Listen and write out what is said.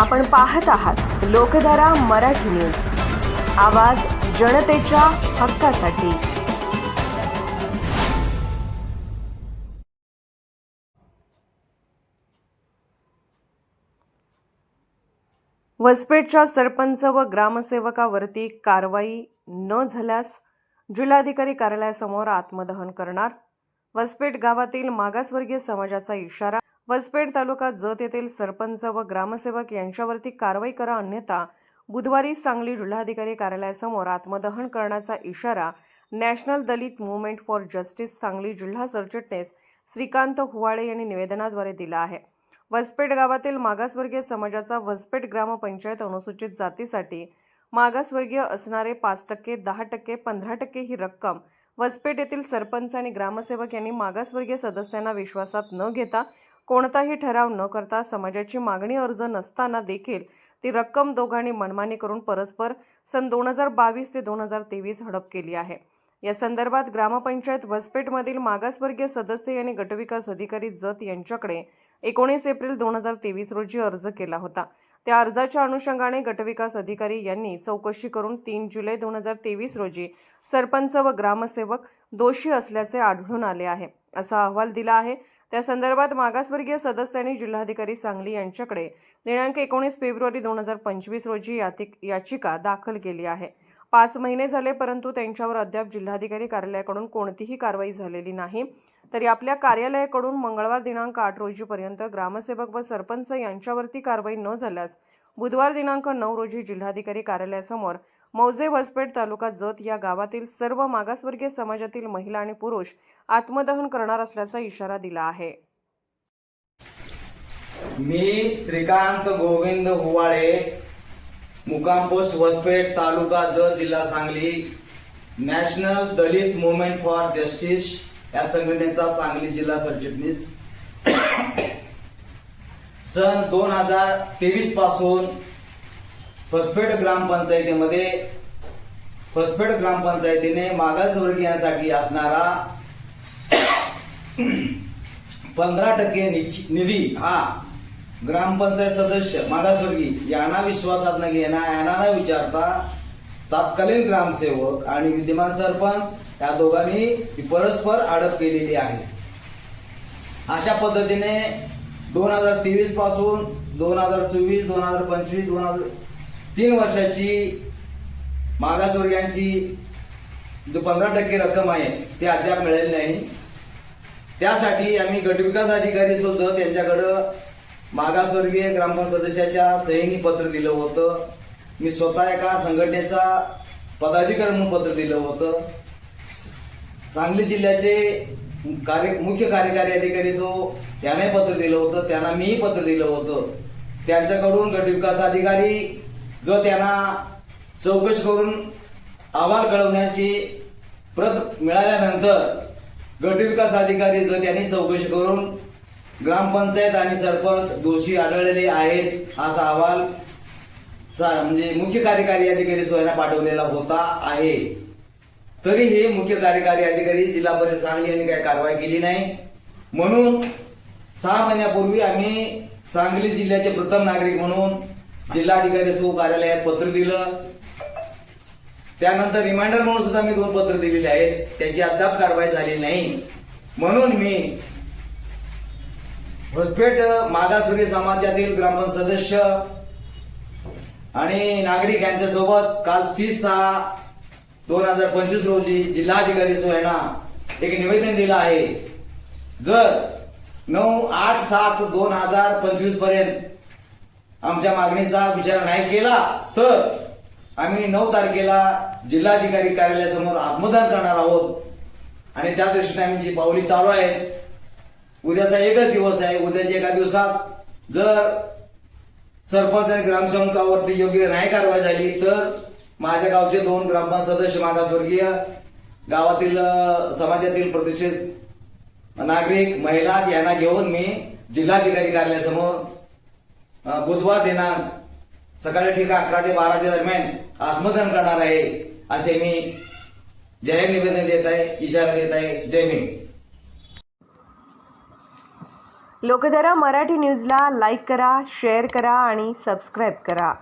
आपण पाहत आहात लोकधारा मराठी न्यूज. आवाज जनतेच्या हक्कासाठी. वसपेठच्या सरपंच व ग्रामसेवकावरती कारवाई न झाल्यास जिल्हाधिकारी कार्यालयासमोर आत्मदहन करणार. वसपेठ गावातील मागासवर्गीय समाजाचा इशारा वसपेठ तालुका जत येथील सरपंच व ग्रामसेवक यांच्यावरती कारवाई करा अन्यथा बुधवारी सांगली जिल्हाधिकारी कार्यालयासमोर आत्मदहन करण्याचा इशारा National Dalit movement for justice Sangli जिल्हा सरचिटणीस श्रीकांत हुवाळे यांनी निवेदनाद्वारे दिला आहे. वसपेठ गावातील मागासवर्गीय समाजाचा वसपेठ ग्रामपंचायत अनुसूचित जातीसाठी मागासवर्गीय असणारे पाच टक्के दहा टक्के पंधरा टक्के ही रक्कम वसपेठ येथील सरपंच आणि ग्रामसेवक यांनी मागासवर्गीय सदस्यांना विश्वासात न घेता कोणताही ठराव न करता समाजाची मागणी अर्ज नसताना देखील ती रक्कम दोघांनी मनमानी करून परस्पर सन दोन हजार बावीस ते दोन हजार तेवीस हडप केली आहे. या संदर्भात ग्रामपंचायत वसपेठमधील मागासवर्गीय सदस्य आणि गटविकास अधिकारी जत यांच्याकडे एकोणीस एप्रिल दोन हजार तेवीस रोजी अर्ज केला होता. त्या अर्जाच्या अनुषंगाने गटविकास अधिकारी यांनी चौकशी करून तीन जुलै दोन हजार तेवीस रोजी सरपंच व ग्रामसेवक दोषी असल्याचे आढळून आले आहे. असा अहवाल दिला आहे. त्या संदर्भात मागासवर्गीय सदस्यांनी जिल्हाधिकारी सांगली यांच्याकडे दिनांक एकोणीस फेब्रुवारी दोन हजार पंचवीस रोजी याचिका दाखल केली आहे. पाच महिने झाले परंतु त्यांच्यावर अद्याप जिल्हाधिकारी कार्यालयाकडून कोणतीही कारवाई झालेली नाही. तरी आपल्या कार्यालयाकडून मंगळवार दिनांक आठ रोजीपर्यंत ग्रामसेवक व सरपंच यांच्यावरती कारवाई न झाल्यास बुधवार दिनांक नऊ रोजी जिल्हाधिकारी कार्यालयासमोर मौजे वसपेठ तालुका जत या गावातील सर्व मागासवर्गीय समाजातील महिला आणि पुरुष आत्मदहन करणार असल्याचा इशारा दिला आहे. मी श्रीकांत गोविंद हुवाळे मुकाम पोस्ट वसपेठ तालुका जत जिल्हा Sangli National Dalit movement for justice या संघटनेचा सांगली जिल्हा सरचिटणीस. सन दोन हजार तेवीसपासून फसपेठ ग्रामपंचायतीमध्ये फसपेठ ग्रामपंचायतीने मागासवर्गीयांसाठी असणारा पंधरा टक्के निधी निधी हा ग्रामपंचायत सदस्य मागासवर्गीय यांना विश्वासात न घेणा यांना न विचारता तत्कालीन ग्रामसेवक आणि विद्यमान सरपंच या दोघांनी ती परस्पर आडप केलेली आहे. अशा पद्धतीने दोन हजार तेवीसपासून दोन हजार चोवीस दोन हजार पंचवीस दोन हजार तीन वर्षाची मागासवर्गीयांची जो पंधरा टक्के रक्कम आहे ती अद्याप मिळाली नाही. त्यासाठी आम्ही गटविकास अधिकारी सोबत यांच्याकडं मागासवर्गीय ग्रामपंचायत सदस्याच्या सहीनी पत्र दिलं होतं. मी स्वतः एका संघटनेचा पदाधिकारी म्हणून पत्र दिलं होतं. सांगली जिल्ह्याचे कार्य मुख्य कार्यकारी अधिकारी जो त्याने पत्र दिलं होतं त्यांना मीही पत्र दिलं होतं. त्यांच्याकडून गटविकास अधिकारी जो त्यांना चौकशी करून अहवाल कळवण्याची प्रत मिळाल्यानंतर गटविकास अधिकारी जो त्यांनी चौकशी करून ग्रामपंचायत आणि सरपंच दोषी आढळलेले आहेत असा अहवाल म्हणजे मुख्य कार्यकारी अधिकारी सोयना पाठवलेला होता आहे. तरी हे मुख्य कार्यकारी अधिकारी जिल्हा परिषद सांगली यांनी काही कारवाई केली नाही. म्हणून सहा महिन्यापूर्वी आम्ही सांगली जिल्ह्याचे प्रथम नागरिक म्हणून जिल्हाधिकारी सो कार्यालयात पत्र दिलं. त्यानंतर रिमाइंडर म्हणून सुद्धा मी दोन पत्र दिलेले आहेत. त्याची अद्याप कारवाई झाली नाही. म्हणून मी होसपेट मागासवर्गीय समाजातील ग्रामपंच सदस्य आणि नागरिक यांच्यासोबत काल तीस सहा दोन हजार पंचवीस रोजी जिल्हाधिकारी सोयना एक निवेदन दिलं आहे. जर नऊ आठ सात दोन हजार पंचवीसपर्यंत आमच्या मागणीचा विचार नाही केला तर आम्ही नऊ तारखेला जिल्हाधिकारी कार्यालयासमोर आत्मदान करणार आहोत. आणि त्या दृष्टीने आम्ही जी पावली चालू आहेत उद्याचा एकच दिवस आहे. उद्याच्या एका दिवसात जर सरपंच आणि ग्रामसेवकावरती योग्य नाही कारवाई झाली तर माझ्या गावचे दोन ग्रामपंचायत सदस्य मागासवर्गीय गावातील समाजातील प्रतिष्ठित नागरिक महिला यांना घेऊन मी जिल्हाधिकारी कार्यालयासमोर बुधवार दिनांक सकाळी ठीक अकरा ते बाराच्या दरम्यान आत्मदान करणार आहे असे मी जाहीर निवेदन देत आहे इशारा देत आहे जय भीम. लोकधारा मराठी न्यूजला लाईक करा शेअर करा आणि सबस्क्राईब करा.